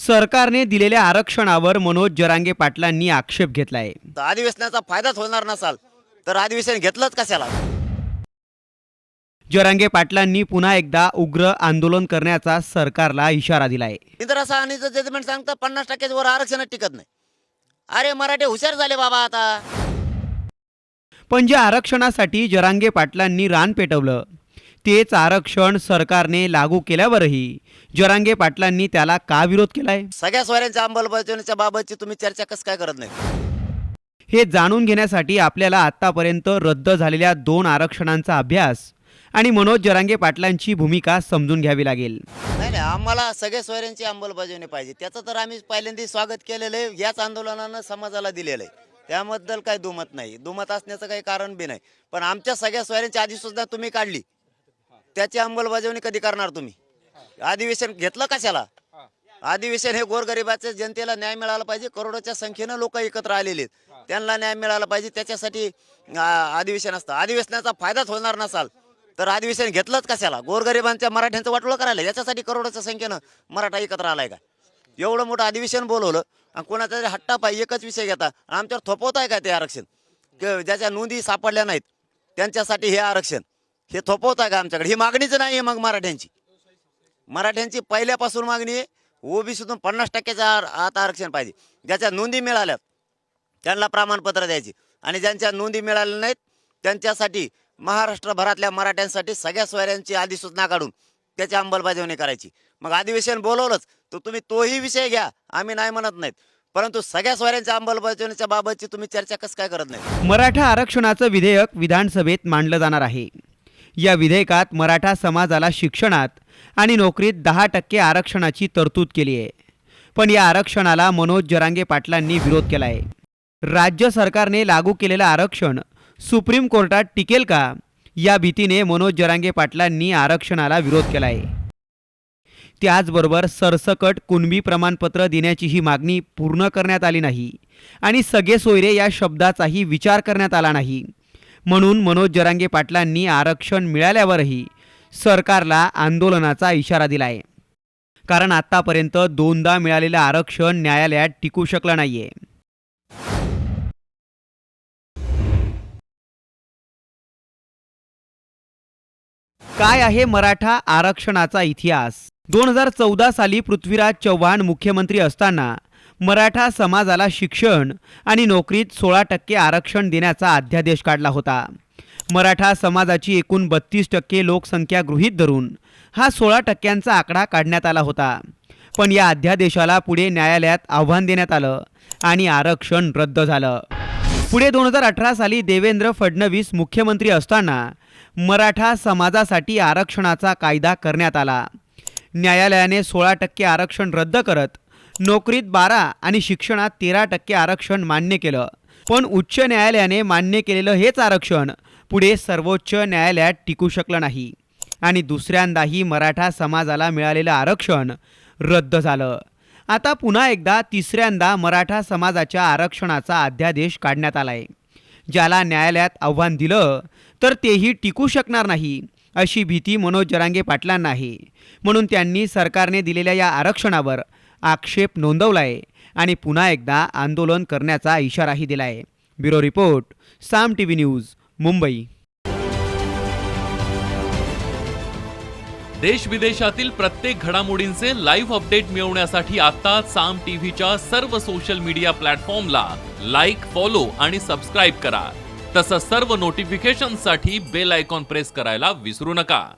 सरकारने दिलेल्या आरक्षणावर मनोज जरांगे पाटलांनी आक्षेप घेतलाय. तर अधिवेशनाचा फायदाच होणार नसाल तर अधिवेशन घेतलंच कशाला? जरांगे पाटलांनी पुन्हा एकदा उग्र आंदोलन करण्याचा सरकारला इशारा दिलाय. इंदिरा सहानीचं जजमेंट सांगतं पन्नास टक्क्याच्या वर आरक्षणच टिकत नाही. अरे मराठे हुशार झाले बाबा आता. पण ज्या आरक्षणासाठी जरांगे पाटलांनी रान पेटवलं तेच आरक्षण सरकारने लागू केल्यावरही जरांगे पाटलांनी त्याला का विरोध केलाय? सगळ्या सोयऱ्यांच्या अंमलबजावणीच्या बाबतची तुम्ही चर्चा कसं काय करत नाही हे जाणून घेण्यासाठी आपल्याला आतापर्यंत रद्द झालेल्या दोन आरक्षणांचा अभ्यास आणि मनोज जरांगे पाटलांची भूमिका समजून घ्यावी लागेल. नाही नाही आम्हाला सगळ्या सोयऱ्यांची अंमलबजावणी पाहिजे. त्याचं तर आम्ही पहिल्यांदा स्वागत केलेलं आहे याच आंदोलनानं समाजाला दिलेलं आहे. त्याबद्दल काही दुमत नाही. दुमत असण्याचं काही कारण बी नाही. पण आमच्या सगळ्या सोयऱ्यांची आधी सुद्धा तुम्ही काढली. त्याची अंमलबजावणी कधी करणार तुम्ही? अधिवेशन घेतलं कशाला? अधिवेशन हे गोरगरिबाच्या जनतेला न्याय मिळाला पाहिजे. करोडोच्या संख्येनं लोक एकत्र आलेले आहेत. त्यांना न्याय मिळाला पाहिजे. त्याच्यासाठी अधिवेशन असतं. अधिवेशनाचा फायदाच होणार नसाल तर अधिवेशन घेतलंच कशाला? गोरगरिबांच्या मराठ्यांचं वाटोळं करायला. याच्यासाठी करोडोच्या संख्येनं मराठा एकत्र आलाय का? एवढं मोठं अधिवेशन बोलवलं आणि कोणाचा तरी हट्टा पाहिजे एकच विषय घेता आमच्यावर थोपवताय का ते आरक्षण? ज्याच्या नोंदी सापडल्या नाहीत त्यांच्यासाठी हे आरक्षण. हे थोपवता का आमच्याकडे? ही मागणीच नाही आहे मग मराठ्यांची. मराठ्यांची पहिल्यापासून मागणी आहे ओबीसीतून पन्नास टक्क्याच्या आता आरक्षण पाहिजे. ज्याच्या नोंदी मिळाल्यात त्यांना प्रमाणपत्र द्यायची. आणि ज्यांच्या नोंदी मिळाल्या नाहीत त्यांच्यासाठी महाराष्ट्रभरातल्या मराठ्यांसाठी सगळ्या सोयऱ्यांची अधिसूचना काढून त्याची अंमलबजावणी करायची. मग अधिवेशन बोलवलंच तर तुम्ही तोही विषय घ्या आम्ही नाही म्हणत नाहीत. परंतु सगळ्या सोयऱ्यांच्या अंमलबजावणीच्या बाबतची तुम्ही चर्चा कसं काय करत नाही मराठा आरक्षणाचं विधेयक विधानसभेत मांडलं जाणार आहे. या विधेयकात मराठा समाजाला शिक्षणात आणि नोकरीत दहा टक्के आरक्षणाची तरतूद केली आहे. पण या आरक्षणाला मनोज जरांगे पाटलांनी विरोध केला आहे राज्य सरकारने लागू केलेलं आरक्षण सुप्रीम कोर्टात टिकेल का? या भीतीने मनोज जरांगे पाटलांनी आरक्षणाला विरोध केला आहे त्याचबरोबर सरसकट कुणबी प्रमाणपत्र देण्याची ही मागणी पूर्ण करण्यात आली नाही आणि सगळे सोयरे या शब्दाचाही विचार करण्यात आला नाही. म्हणून मनोज जरांगे पाटलांनी आरक्षण मिळाल्यावरही सरकारला आंदोलनाचा इशारा दिलाय. कारण आत्तापर्यंत दोनदा मिळालेलं आरक्षण न्यायालयात टिकू शकलं नाहीये. काय आहे मराठा आरक्षणाचा इतिहास? दोन हजार चौदा साली पृथ्वीराज चव्हाण मुख्यमंत्री असताना मराठा समाजाला शिक्षण आणि नोकरीत सोळा टक्के आरक्षण देण्याचा अध्यादेश काढला होता. मराठा समाजाची एकूण बत्तीस टक्के लोकसंख्या गृहीत धरून हा सोळा टक्क्यांचा आकडा काढण्यात आला होता. पण या अध्यादेशाला पुढे न्यायालयात आव्हान देण्यात आलं आणि आरक्षण रद्द झालं. पुढे दोन हजार अठरा साली देवेंद्र फडणवीस मुख्यमंत्री असताना मराठा समाजासाठी आरक्षणाचा कायदा करण्यात आला. न्यायालयाने सोळा टक्के आरक्षण रद्द करत नोकरीत बारा आणि शिक्षणात तेरा टक्के आरक्षण मान्य केलं. पण उच्च न्यायालयाने मान्य केलेलं हेच आरक्षण पुढे सर्वोच्च न्यायालयात टिकू शकलं नाही. आणि दुसऱ्यांदाही मराठा समाजाला मिळालेलं आरक्षण रद्द झालं. आता पुन्हा एकदा तिसऱ्यांदा मराठा समाजाच्या आरक्षणाचा अध्यादेश काढण्यात आलाय. ज्याला न्यायालयात आव्हान दिलं तर तेही टिकू शकणार नाही अशी भीती मनोज जरांगे पाटलांना आहे. म्हणून त्यांनी सरकारने दिलेल्या या आरक्षणावर आक्षेप नोंदवला आहे आणि पुन्हा एकदा आंदोलन करण्याचा इशाराही दिला आहे bureau report Saam T V news Mumbai. देश विदेशातील प्रत्येक घडामोडींचे लाईव्ह अपडेट मिळवण्यासाठी आता साम टीव्हीच्या सर्व सोशल मीडिया प्लॅटफॉर्मला लाईक फॉलो आणि सबस्क्राईब करा. तसंच सर्व नोटिफिकेशनसाठी बेल आयकॉन प्रेस करायला विसरू नका.